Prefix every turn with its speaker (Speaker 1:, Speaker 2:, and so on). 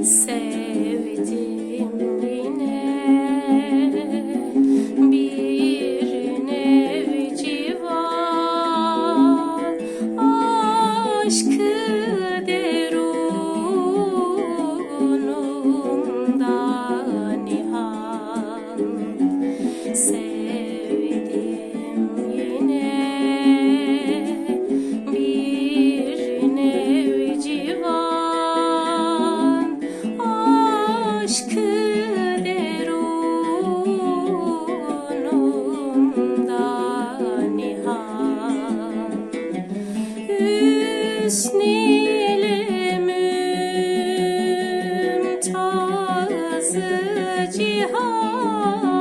Speaker 1: Sevdim Hüsniyelim mümtazı cihan.